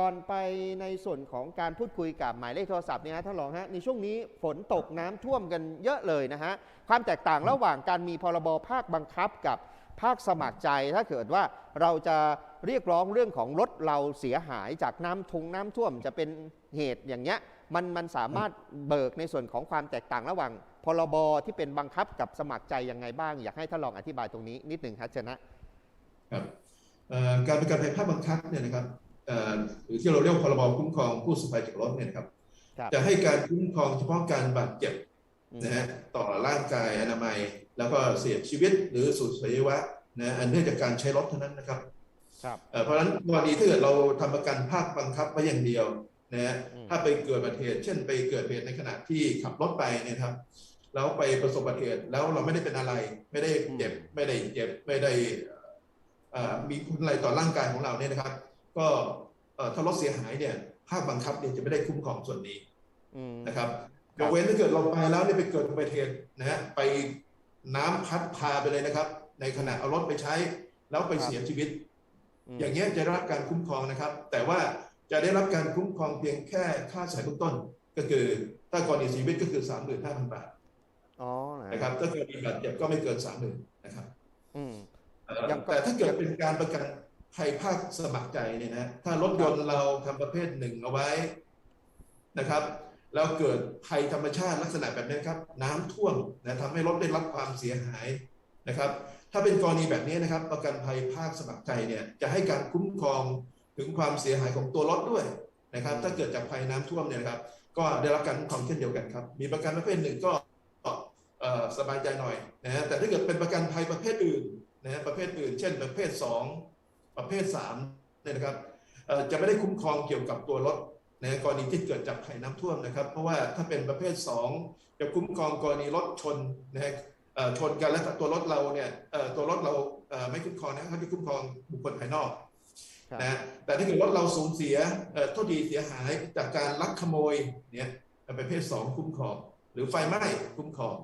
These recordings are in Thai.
ก่อนไปในส่วนของการพูดคุยกับหมายเลขโทรศัพท์เนี่ยฮะท่านรองฮะในช่วงนี้ฝนตกน้ำท่วมกันเยอะเลยนะฮะความแตกต่างระหว่างการมีพรบภาคบังคับกับภาคสมัครใจ ถ้าเกิดว่าเราจะเรียกร้องเรื่องของรถเราเสียหายจากน้ำทุงน้ำท่วมจะเป็นเหตุอย่างเงี้ยมันมันสามารถเบิกในส่วนของความแตกต่างระหว่างพรบที่เป็นบังคับกับสมัครใจยังไงบ้าง อยากให้ท่านลองอธิบายตรงนี้นิดหนึ่งครับเชญนะ ครับเอ่อการประกันภัยภาคบังคับเนี่ยนะครับ หรือที่เราเรียกว่าพรบคุ้มครองผู้ประสบภัยจากรถเนี่ยนะครับครับ จะให้การคุ้มครองเฉพาะการบาดเจ็บอืมนะฮะต่อร่างกายอนามัย แล้วก็เสียชีวิตหรือสูญเสียอวัยวะนะอันเนื่องจากการใช้รถเท่านั้นนะครับครับเอ่อเพราะฉะนั้นกรณีถ้าเกิดเราทำประกันภาคบังคับไว้อย่างเดียวนะฮะอืมถ้าไปเกิดอุบัติเหตุเช่นไปเกิดเหตุในขณะที่ขับรถไปเนี่ยครับแล้วไปประสบอุบัติเหตุแล้วเราไม่ได้เป็นอะไร ไม่ได้เจ็บไม่ได้เจ็บไม่ได้เอ่อมีผลอะไรต่อร่างกายของเราเนี่ยนะครับ ก็เอ่อถ้ารถเสียหายเนี่ยภาคบังคับเนี่ยจะไม่ได้คุ้มครองส่วนนี้อืมนะครับคยรับกเว้นถ้าเกิดเราไปแล้วเนี่ยไปเกิดอุบัติเหตุนะฮะไปน้ำพัดพาไปเลยนะครับ ในขณะเอารถไปใช้ แล้วไปเสียชีวิตอืมอย่างเงี้ยจะได้รับการคุ้มครองนะครับ แต่ว่าจะได้รับการคุ้มครองเพียงแค่ค่าเสียเบื้องต้น ก็คือถ้ากรณีเสียชีวิตก็คือ35,000บาทอ๋อนะนะครับถ้าเกิดมีบาดเจ็บก็ไม่เกิน30,000นะครับอืมเอ่อยังก็แต่ถ้าเกิดเป็นการประกัน ภัยภาคสมัครใจเนี่ยนะถ้ารถยนต์เราทำประเภทหนึ่งเอาไว้นะครับแล้วเกิดภัยธรรมชาติลักษณะแบบนี้ครับ น้ำท่วมนะทำให้รถได้รับความเสียหายนะครับ ถ้าเป็นกรณีแบบนี้นะครับ ประกันภัยภาคสมัครใจเนี่ยจะให้การคุ้มครองถึงความเสียหายของตัวรถด้วยนะครับ ถ้าเกิดจากภัยน้ำท่วมเนี่ยนะครับ ก็ได้รับการคุ้มครองเช่นเดียวกันครับ มีประกันประเภทหนึ่งก็สบายใจหน่อยนะแต่ถ้าเกิดเป็นประกันภัยประเภทอื่นนะฮะประเภทอื่น เช่น ประเภท 2 ประเภท3เนี่ยนะครับเอ่อจะไม่ได้คุ้มครองเกี่ยวกับตัวรถในกรณีที่เกิดจากภัยน้ำท่วมนะครับ เพราะว่าถ้าเป็นประเภท 2 จะคุ้มครองกรณีรถชนนะฮะเอ่อชนกันแล้วตัวรถเราเนี่ยเอ่อตัวรถเราเอ่อไม่คุ้มครองนะเขาจะคุ้มครองบุคคลภายนอกครับนะแต่ถ้าเกิดรถเราสูญเสียเอ่อโทษดีเสียหายจากการลักขโมยเนี่ยประเภท 2 คุ้มครอง หรือไฟไหม้คุ้มครอง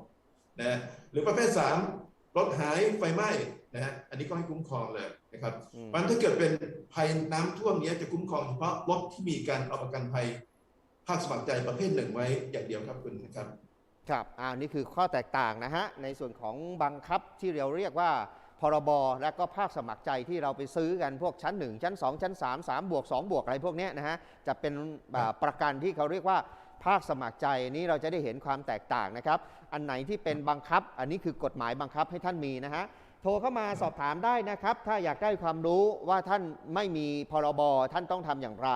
นะหรือประเภท 3 รถหายไฟไหม้นะฮะอันนี้ก็ให้คุ้มครองเลย นะครับอืมเพราะฉะนั้นถ้าเกิดเป็นภัยน้ำท่วมเนี้ยจะคุ้มครองเฉพาะรถที่มีการเอาประกันภัยภาคสมัครใจประเภทหนึ่งไว้อย่างเดียวครับคุณนะครับ ครับอ่านี่คือข้อแตกต่างนะฮะในส่วนของบังคับที่เราเรียกว่าพรบและก็ภาคสมัครใจที่เราไปซื้อกันพวกชั้น 1 ชั้น 2 ชั้น 3 3บวก2บวกอะไรพวกเนี้ยนะฮะจะเป็นอ่าประกันที่เขาเรียกว่าภาคสมัครใจนี้เราจะได้เห็นความแตกต่างนะครับ อันไหนที่เป็นบังคับ อันนี้คือกฎหมายบังคับให้ท่านมีนะฮะ โทรเข้ามาสอบถามได้นะครับ ถ้าอยากได้ความรู้ว่าท่านไม่มีพรบท่านต้องทำอย่างไร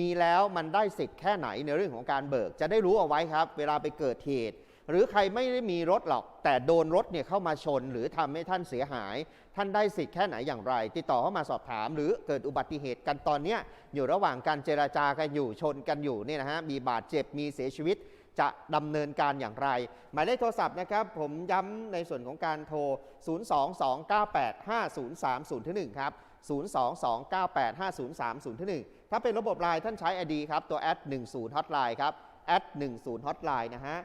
มีแล้วมันได้สิทธิ์แค่ไหนในเรื่องของการเบิก จะได้รู้เอาไว้ครับ เวลาไปเกิดเหตุ หรือใครไม่ได้มีรถหรอก แต่โดนรถเนี่ยเข้ามาชน หรือทำให้ท่านเสียหาย ท่านได้สิทธิ์แค่ไหนอย่างไร ติดต่อเข้ามาสอบถาม หรือเกิดอุบัติเหตุกันตอนเนี้ยอยู่ระหว่างการเจราจากันอยู่ชนกันอยู่เนี่ยนะฮะมีบาดเจ็บมีเสียชีวิต จะดำเนินการอย่างไร หมายเลขโทรศัพท์นะครับ ผมย้ำในส่วนของการโทร 022985030-1 ครับ 022985030-1 ถ้าเป็นระบบไลน์ท่านใช้ ID ครับ ตัว ad 10 hotline ครับ ad 10 hotline นะฮะ